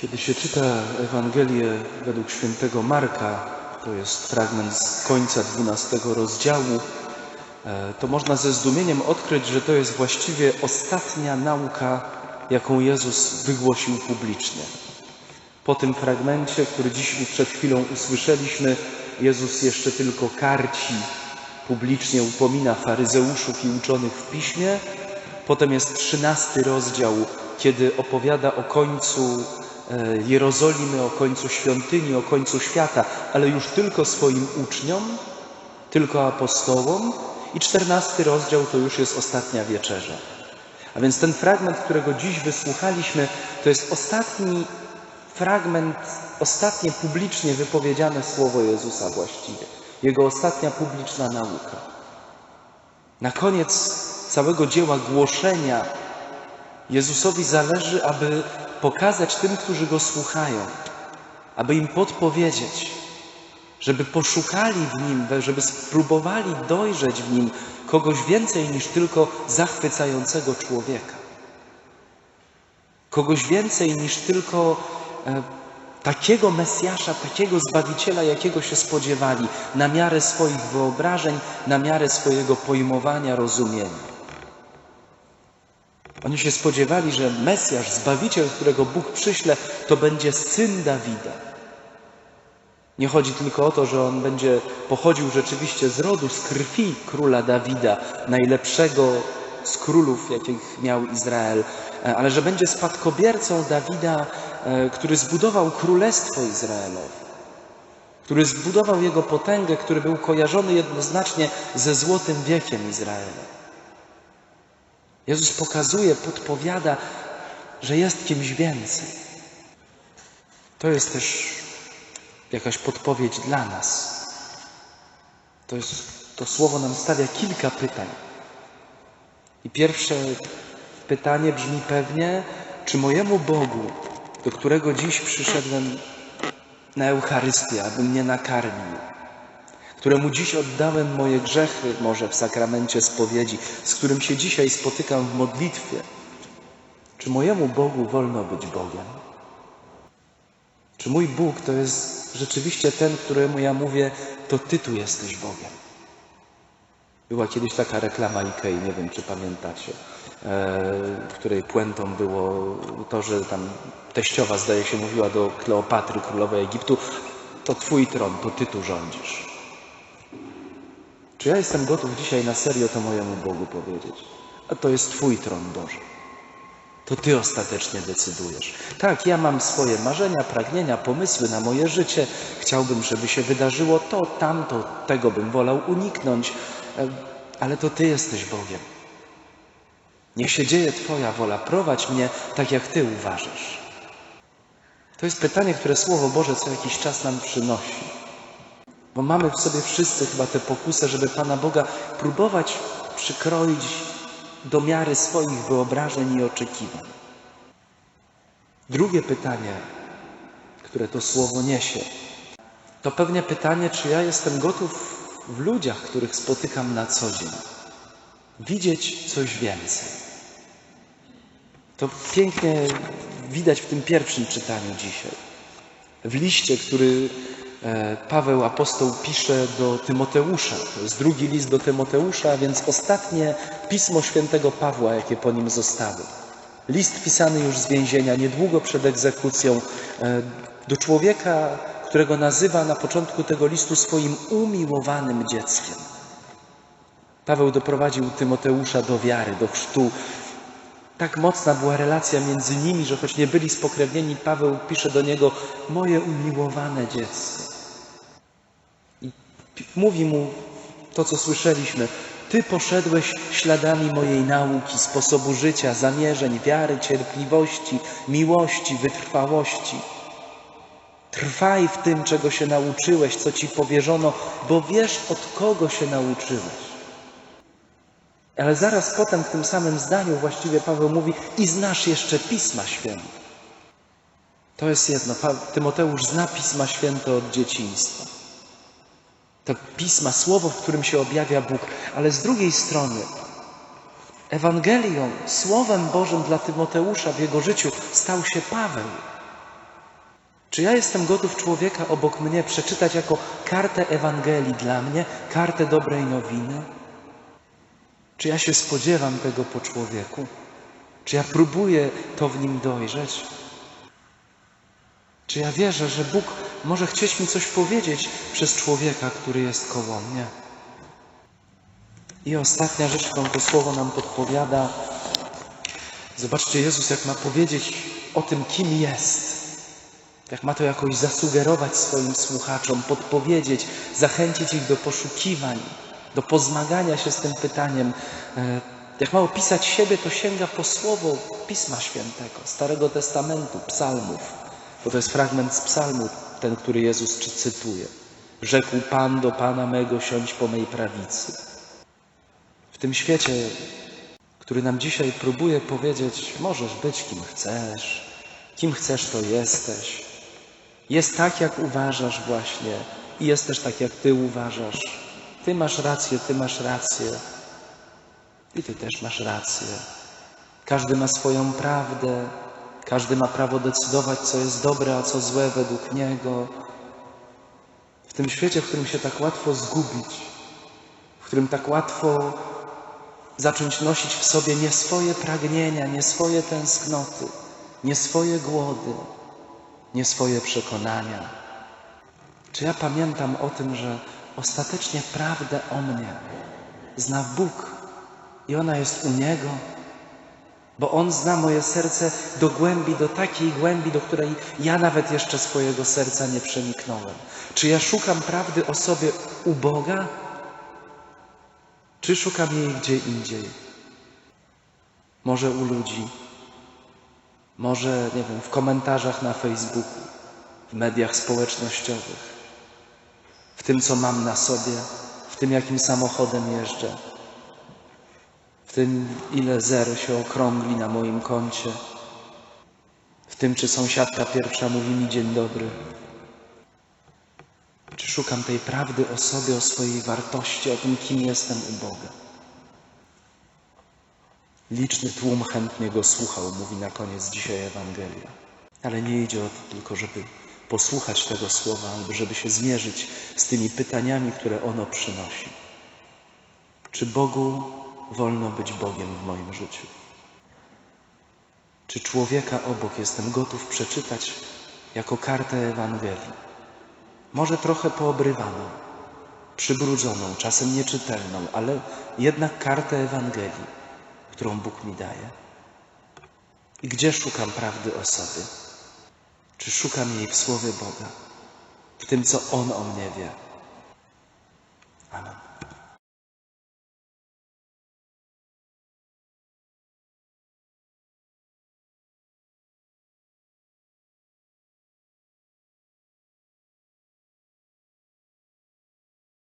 Kiedy się czyta Ewangelię według świętego Marka, to jest fragment z końca 12 rozdziału, e, to można ze zdumieniem odkryć, że to jest właściwie ostatnia nauka, jaką Jezus wygłosił publicznie. Po tym fragmencie, który dziś przed chwilą usłyszeliśmy, Jezus jeszcze tylko karci, publicznie upomina faryzeuszów i uczonych w piśmie. Potem jest trzynasty rozdział, kiedy opowiada o końcu Jerozolimy, o końcu świątyni, o końcu świata, ale już tylko swoim uczniom, tylko apostołom. I czternasty rozdział to już jest ostatnia wieczerza. A więc ten fragment, którego dziś wysłuchaliśmy, to jest ostatni fragment, ostatnie publicznie wypowiedziane słowo Jezusa właściwie. Jego ostatnia publiczna nauka. Na koniec całego dzieła głoszenia Jezusowi zależy, aby pokazać tym, którzy go słuchają, aby im podpowiedzieć, żeby poszukali w nim, żeby spróbowali dojrzeć w nim kogoś więcej niż tylko zachwycającego człowieka. Kogoś więcej niż tylko e, takiego Mesjasza, takiego Zbawiciela, jakiego się spodziewali, na miarę swoich wyobrażeń, na miarę swojego pojmowania, rozumienia. Oni się spodziewali, że Mesjasz, Zbawiciel, którego Bóg przyśle, to będzie syn Dawida. Nie chodzi tylko o to, że on będzie pochodził rzeczywiście z rodu, z krwi króla Dawida, najlepszego z królów, jakich miał Izrael, ale że będzie spadkobiercą Dawida, e, który zbudował królestwo Izraelowe, który zbudował jego potęgę, który był kojarzony jednoznacznie ze złotym wiekiem Izraela. Jezus pokazuje, podpowiada, że jest kimś więcej. To jest też jakaś podpowiedź dla nas. To, jest, to słowo nam stawia kilka pytań. I pierwsze pytanie brzmi pewnie, czy mojemu Bogu, do którego dziś przyszedłem na Eucharystię, aby mnie nakarmił, któremu dziś oddałem moje grzechy, może w sakramencie spowiedzi, z którym się dzisiaj spotykam w modlitwie, czy mojemu Bogu wolno być Bogiem? Czy mój Bóg to jest rzeczywiście ten, któremu ja mówię, to Ty tu jesteś Bogiem? Była kiedyś taka reklama Ikei, nie wiem czy pamiętacie, w której puentą było to, że tam teściowa zdaje się mówiła do Kleopatry, królowej Egiptu, to Twój tron, to Ty tu rządzisz. Czy ja jestem gotów dzisiaj na serio to mojemu Bogu powiedzieć? A to jest Twój tron Boże. To Ty ostatecznie decydujesz. Tak, ja mam swoje marzenia, pragnienia, pomysły na moje życie. Chciałbym, żeby się wydarzyło to, tamto, tego bym wolał uniknąć, e, ale to Ty jesteś Bogiem. Niech się dzieje Twoja wola, prowadź mnie tak, jak Ty uważasz. To jest pytanie, które Słowo Boże co jakiś czas nam przynosi. Bo mamy w sobie wszyscy chyba tę pokusę, żeby Pana Boga próbować przykroić do miary swoich wyobrażeń i oczekiwań. Drugie pytanie, które to słowo niesie, to pewnie pytanie, czy ja jestem gotów w ludziach, których spotykam na co dzień, widzieć coś więcej. To pięknie widać w tym pierwszym czytaniu dzisiaj. W liście, który Paweł apostoł pisze do Tymoteusza. To jest drugi list do Tymoteusza, więc ostatnie pismo świętego Pawła, jakie po nim zostało. List pisany już z więzienia, niedługo przed egzekucją, e, do człowieka, którego nazywa na początku tego listu swoim umiłowanym dzieckiem. Paweł doprowadził Tymoteusza do wiary, do chrztu. Tak mocna była relacja między nimi, że choć nie byli spokrewnieni, Paweł pisze do niego: Moje umiłowane dziecko. Mówi mu to, co słyszeliśmy. Ty poszedłeś śladami mojej nauki, sposobu życia, zamierzeń, wiary, cierpliwości, miłości, wytrwałości. Trwaj w tym, czego się nauczyłeś, co ci powierzono, bo wiesz, od kogo się nauczyłeś. Ale zaraz potem w tym samym zdaniu właściwie Paweł mówi i znasz jeszcze Pisma Święte. To jest jedno. Tymoteusz zna Pisma Święte od dzieciństwa to pisma, słowo, w którym się objawia Bóg, ale z drugiej strony Ewangelią, Słowem Bożym dla Tymoteusza w jego życiu stał się Paweł. Czy ja jestem gotów człowieka obok mnie przeczytać jako kartę Ewangelii dla mnie, kartę dobrej nowiny? Czy ja się spodziewam tego po człowieku? Czy ja próbuję to w nim dojrzeć? Czy ja wierzę, że Bóg może chcieć mi coś powiedzieć przez człowieka, który jest koło mnie? I ostatnia rzecz, którą to słowo nam podpowiada. Zobaczcie, Jezus, jak ma powiedzieć o tym, kim jest. Jak ma to jakoś zasugerować swoim słuchaczom, podpowiedzieć, zachęcić ich do poszukiwań, do pozmagania się z tym pytaniem. E, Jak ma opisać siebie, to sięga po słowo Pisma Świętego, Starego Testamentu, psalmów, bo to jest fragment z psalmu, ten, który Jezus cytuje. Rzekł Pan do Pana mego, siądź po mej prawicy. W tym świecie, który nam dzisiaj próbuje powiedzieć, możesz być kim chcesz, kim chcesz, to jesteś. Jest tak, jak uważasz właśnie i jest też tak, jak Ty uważasz. Ty masz rację, Ty masz rację i Ty też masz rację. Każdy ma swoją prawdę, każdy ma prawo decydować, co jest dobre, a co złe według niego. W tym świecie, w którym się tak łatwo zgubić, w którym tak łatwo zacząć nosić w sobie nie swoje pragnienia, nie swoje tęsknoty, nie swoje głody, nie swoje przekonania. Czy ja pamiętam o tym, że ostatecznie prawdę o mnie zna Bóg i ona jest u Niego? Bo On zna moje serce do głębi, do takiej głębi, do której ja nawet jeszcze swojego serca nie przeniknąłem. Czy ja szukam prawdy o sobie u Boga? Czy szukam jej gdzie indziej? Może u ludzi, może, nie wiem, w komentarzach na Facebooku, w mediach społecznościowych, w tym, co mam na sobie, w tym, jakim samochodem jeżdżę, w tym, ile zer się okrągli na moim koncie, w tym, czy sąsiadka pierwsza mówi mi dzień dobry. Czy szukam tej prawdy o sobie, o swojej wartości, o tym, kim jestem u Boga? Liczny tłum chętnie go słuchał, mówi na koniec dzisiaj Ewangelia. Ale nie idzie o to tylko, żeby posłuchać tego słowa, albo żeby się zmierzyć z tymi pytaniami, które ono przynosi. Czy Bogu wolno być Bogiem w moim życiu? Czy człowieka obok jestem gotów przeczytać jako kartę Ewangelii? Może trochę poobrywaną, przybrudzoną, czasem nieczytelną, ale jednak kartę Ewangelii, którą Bóg mi daje. I gdzie szukam prawdy o sobie? Czy szukam jej w Słowie Boga, w tym, co On o mnie wie?